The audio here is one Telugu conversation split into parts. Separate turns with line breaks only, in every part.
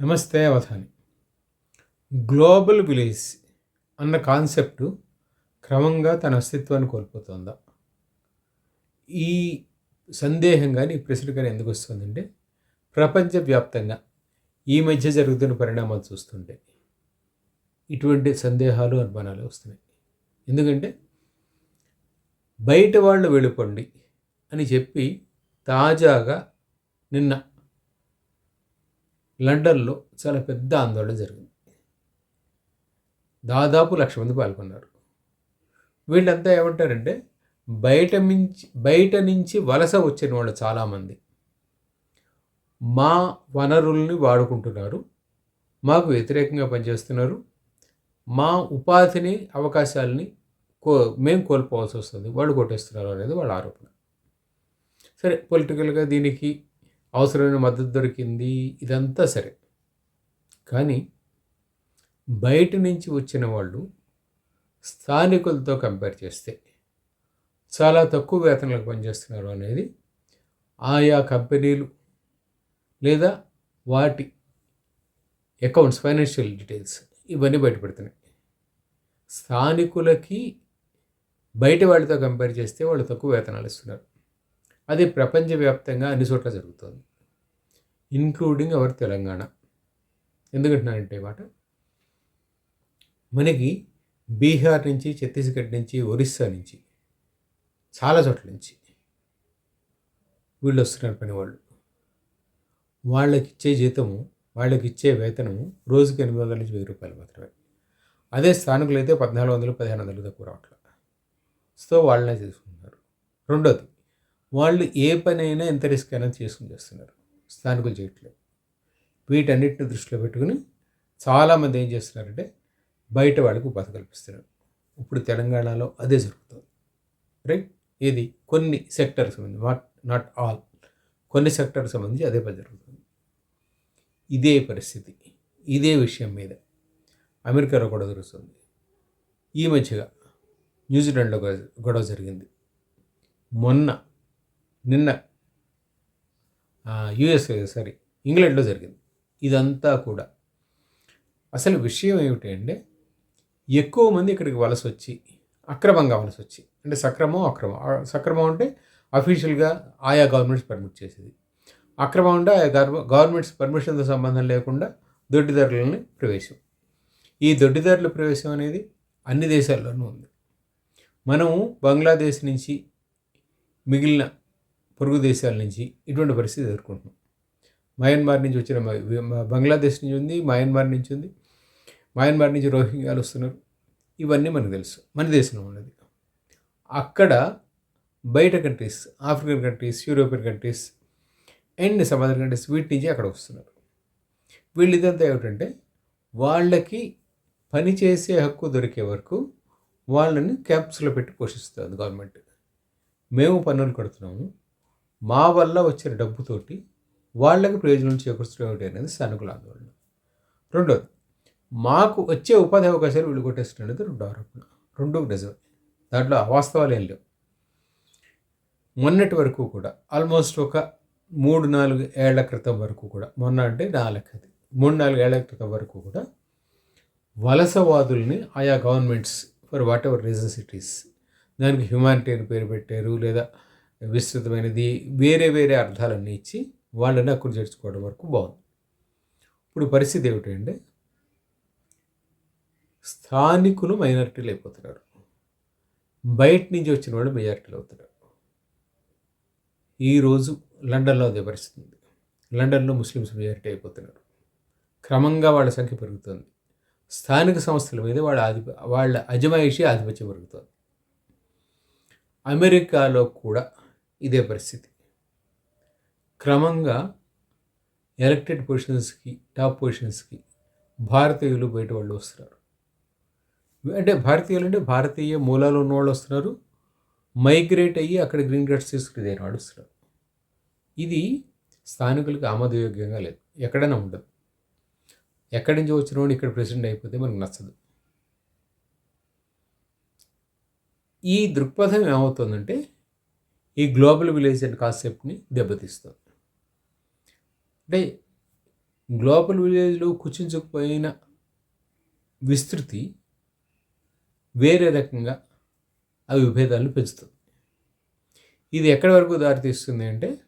నమస్తే అవధాని. గ్లోబల్ విలేజ్ అన్న కాన్సెప్ట్ క్రమంగా తన అస్తిత్వాన్ని కోల్పోతుందా? ఈ సందేహం కానీ ఈ ప్రశ్న కానీ ఎందుకు వస్తుందంటే ప్రపంచవ్యాప్తంగా ఈ మధ్య జరుగుతున్న పరిణామాలు చూస్తుంటే ఇటువంటి సందేహాలు అనుమానాలు వస్తున్నాయి. ఎందుకంటే బయట వాళ్ళు వెళ్ళిపోండి అని చెప్పి తాజాగా నిన్న లండన్లో చాలా పెద్ద ఆందోళన జరిగింది. దాదాపు లక్ష మంది పాల్గొన్నారు. వీళ్ళంతా ఏమంటారంటే బయట నుంచి బయట నుంచి వలస వచ్చిన వాళ్ళు చాలామంది. మా వనరుల్ని వాడుకుంటున్నారు మాకు వ్యతిరేకంగా పనిచేస్తున్నారు మా ఉపాధిని అవకాశాలని కో మేము కోల్పోవాల్సి వస్తుంది వాళ్ళు కొట్టేస్తున్నారు అనేది వాళ్ళ ఆరోపణ. సరే పొలిటికల్గా దీనికి అవసరమైన మద్దతు దొరికింది ఇదంతా సరే. కానీ బయట నుంచి వచ్చిన వాళ్ళు స్థానికులతో కంపేర్ చేస్తే చాలా తక్కువ వేతనాలకు పనిచేస్తున్నారు అనేది ఆయా కంపెనీలు లేదా వాటి అకౌంట్స్ ఫైనాన్షియల్ డీటెయిల్స్ ఇవన్నీ బయటపెడుతున్నాయి. స్థానికులకి బయట వాళ్ళతో కంపేర్ చేస్తే వాళ్ళు తక్కువ వేతనాలు ఇస్తున్నారు. అది ప్రపంచవ్యాప్తంగా అన్ని చోట్ల జరుగుతుంది. Including our Telangana. ఎందుకంటున్నానంటే మాట మనకి బీహార్ నుంచి ఛత్తీస్గఢ్ నుంచి ఒరిస్సా నుంచి చాలా చోట్ల నుంచి వీళ్ళు వస్తున్నారు పని వాళ్ళు వాళ్ళకి ఇచ్చే జీతము వాళ్ళకి ఇచ్చే వేతనము రోజుకి ఎనిమిది వందల నుంచి వెయ్యి రూపాయలు మాత్రమే. అదే స్థానికులు అయితే పద్నాలుగు వందలు పదిహేను వందలు తక్కువ రావట్లేదు సో వాళ్ళనే చేసుకుంటున్నారు. రెండోది వాళ్ళు ఏ పనైనా ఎంత రిస్క్ అయినా చేసుకుని చేస్తున్నారు. స్థానికులు చేయట్లేదు. వీటన్నిటిని దృష్టిలో పెట్టుకుని చాలామంది ఏం చేస్తున్నారంటే బయట వాళ్ళకు ఉపాధి కల్పిస్తున్నారు. ఇప్పుడు తెలంగాణలో అదే జరుగుతుంది. రైట్? ఇది కొన్ని సెక్టర్ సంబంధించి నాట్ నాట్ ఆల్ కొన్ని సెక్టర్ సంబంధించి అదే పని జరుగుతుంది. ఇదే పరిస్థితి. ఇదే విషయం మీద అమెరికాలో గొడవ జరుగుతుంది. ఈ మధ్యగా న్యూజిలాండ్లో గొడవ జరిగింది. మొన్న నిన్న యుఎస్ సారీ ఇంగ్లాండ్లో జరిగింది. ఇదంతా కూడా. అసలు విషయం ఏమిటి అంటే ఎక్కువ మంది ఇక్కడికి వలస వచ్చి అక్రమంగా వలస వచ్చి అంటే సక్రమం అక్రమం. సక్రమం అంటే అఫీషియల్గా ఆయా గవర్నమెంట్స్ పర్మిట్ చేసేది. అక్రమం అంటే ఆయా గవర్నమెంట్స్ పర్మిషన్తో సంబంధం లేకుండా దొడ్డిదారులని ప్రవేశం. ఈ దొడ్డిదారుల ప్రవేశం అనేది అన్ని దేశాల్లోనూ ఉంది. మనము బంగ్లాదేశ్ నుంచి మిగిలిన పొరుగు దేశాల నుంచి ఇటువంటి పరిస్థితి ఎదుర్కొంటున్నాం. మయన్మార్ నుంచి వచ్చిన బంగ్లాదేశ్ నుంచి ఉంది మయన్మార్ నుంచి ఉంది. మయన్మార్ నుంచి రోహింగ్యాలు వస్తున్నారు. ఇవన్నీ మనకు తెలుసు. మన దేశంలో ఉన్నది. అక్కడ బయట countries African countries European countries and some other countries వీటి నుంచి అక్కడ వస్తున్నారు. వీళ్ళు ఇదంతా ఏమిటంటే వాళ్ళకి పని చేసే హక్కు దొరికే వరకు వాళ్ళని క్యాప్స్లో పెట్టి పోషిస్తుంది గవర్నమెంట్. మేము పన్నులు కడుతున్నాము. మా వల్ల వచ్చిన డబ్బుతోటి వాళ్ళకి ప్రయోజనం చేకూర్చడం అనేది సానుకూల ఆందోళన. రెండోది మాకు వచ్చే ఉపాధి అవకాశాలు వీళ్ళు కొట్టేస్తున్నది రెండు ఆరోపణ. రెండు నిజమే దాంట్లో అవాస్తవాలు ఏం లేవు. మొన్నటి వరకు కూడా ఆల్మోస్ట్ ఒక మూడు నాలుగు ఏళ్ళ క్రితం వరకు కూడా మొన్న అంటే నా లెక్కది మూడు నాలుగు ఏళ్ళ క్రితం వరకు కూడా వలసవాదుల్ని ఆయా governments for whatever reasons it is. దానికి హ్యుమానిటేరియన్ పేరు పెట్టారు లేదా విస్తృతమైనది వేరే వేరే అర్థాలన్నీ ఇచ్చి వాళ్ళని అక్కడ చేర్చుకోవడం వరకు బాగుంది. ఇప్పుడు పరిస్థితి ఏమిటంటే స్థానికులు మైనారిటీలు అయిపోతున్నారు. బయట నుంచి వచ్చిన వాళ్ళు మెజారిటీలు అవుతున్నారు. ఈరోజు లండన్లో అదే పరిస్థితి ఉంది. లండన్లో ముస్లిమ్స్ మెజారిటీ అయిపోతున్నారు. క్రమంగా వాళ్ళ సంఖ్య పెరుగుతుంది. స్థానిక సంస్థల మీద వాళ్ళ ఆధిప వాళ్ళ అజమాయిషి ఆధిపత్యం పెరుగుతుంది. అమెరికాలో కూడా ఇదే పరిస్థితి. క్రమంగా ఎలక్టెడ్ పొజిషన్స్కి టాప్ పొజిషన్స్కి భారతీయులు బయట వాళ్ళు వస్తున్నారు. అంటే భారతీయులు అంటే భారతీయ మూలాలు ఉన్న వాళ్ళు వస్తున్నారు. మైగ్రేట్ అయ్యి అక్కడ గ్రీన్ కార్డ్స్ తీసుకుని వాడు వస్తున్నారు. ఇది స్థానికులకు ఆమోదయోగ్యంగా లేదు. ఎక్కడైనా ఉండదు. ఎక్కడి నుంచి వచ్చిన వాడు ఇక్కడ ప్రెసిడెంట్ అయిపోతే మనకు నచ్చదు. ఈ దృక్పథం ఏమవుతుందంటే ఈ గ్లోబల్ విలేజ్ అనే కాన్సెప్ట్ని దెబ్బతీస్తుంది. అంటే గ్లోబల్ విలేజ్లో కుచించుకుపోయిన విస్తృతి వేరే రకంగా ఆ విభేదాలను పెంచుతుంది. ఇది ఎక్కడి వరకు దారితీస్తుంది అంటే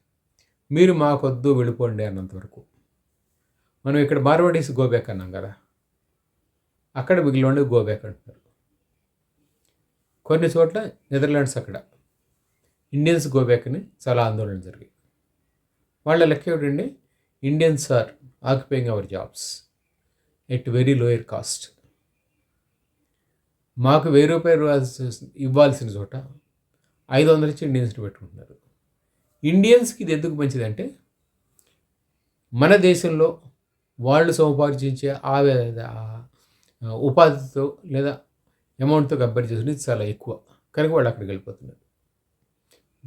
మీరు మాకొద్దు వెళ్ళిపోండి అన్నంత వరకు. మనం ఇక్కడ మార్వాడీస్ గోబ్యాక్ అన్నాం కదా అక్కడ మిగిలిన గోబ్యాక్ అంటున్నారు. కొన్ని చోట్ల నెదర్లాండ్స్ అక్కడ. ఇండియన్స్ గోబ్యాక్ అని చాలా ఆందోళన జరిగాయి. వాళ్ళ లెక్క ఏమిటండి Indians are occupying our jobs at very lower cost మాకు వెయ్యి రూపాయలు ఇవ్వాల్సిన చోట ఐదు వందలు ఇచ్చి ఇండియన్స్ని పెట్టుకుంటున్నారు. ఇండియన్స్కి ఇది ఎందుకు మంచిదంటే మన దేశంలో వాళ్ళు సముపార్జించే ఆ ఉపాధితో లేదా అమౌంట్తో కంపేర్ చేసుకుని చాలా ఎక్కువ. కనుక వాళ్ళు అక్కడికి వెళ్ళిపోతున్నారు.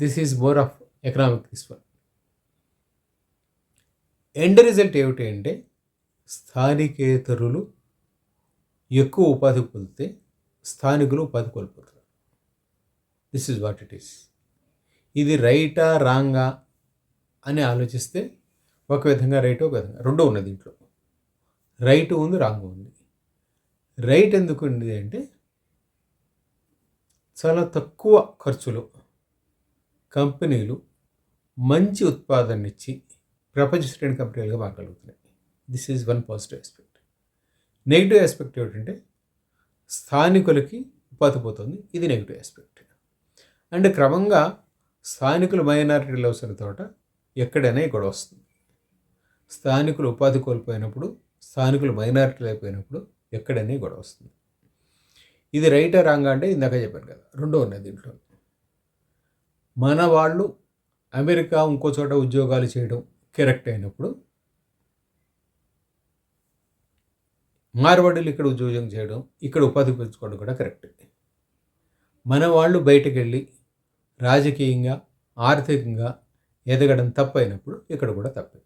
This is more of economic this one. End result ఏమిటి అంటే స్థానికేతరులు ఎక్కువ ఉపాధి పొందితే స్థానికులు ఉపాధి కోల్పోతారు. This is what it is ఇది రైటా రాంగా అని ఆలోచిస్తే ఒక విధంగా రైట్ ఒక విధంగా రెండో ఉన్నది దీంట్లో. రైట్ ఉంది రాంగ్ ఉంది. రైట్ ఎందుకు ఉంది అంటే చాలా తక్కువ ఖర్చులో కంపెనీలు మంచి ఉత్పాదన ఇచ్చి ప్రపంచ శ్రేణి కంపెనీలుగా మారగలుగుతున్నాయి. This is one positive aspect negative aspect ఏమిటంటే స్థానికులకి ఉపాధి పోతుంది. ఇది నెగిటివ్ ఆస్పెక్ట్ అండ్ క్రమంగా స్థానికులు మైనారిటీలు అవసరం తోట ఎక్కడైనా ఇక్కడ వస్తుంది. స్థానికులు ఉపాధి కోల్పోయినప్పుడు స్థానికులు మైనారిటీలు అయిపోయినప్పుడు ఎక్కడైనా గొడవ వస్తుంది. ఇది రైటా రాంగా అంటే ఇందాక చెప్పాను కదా రెండో ఉన్నది దీంట్లో. మన వాళ్ళు అమెరికా ఇంకో చోట ఉద్యోగాలు చేయడం కరెక్ట్ అయినప్పుడు మార్వాడీలు ఇక్కడ ఉద్యోగం చేయడం ఇక్కడ ఉపాధి పెంచుకోవడం కూడా కరెక్ట్. మన వాళ్ళు బయటకు వెళ్ళి రాజకీయంగా ఆర్థికంగా ఎదగడం తప్పైనప్పుడు ఇక్కడ కూడా తప్పే.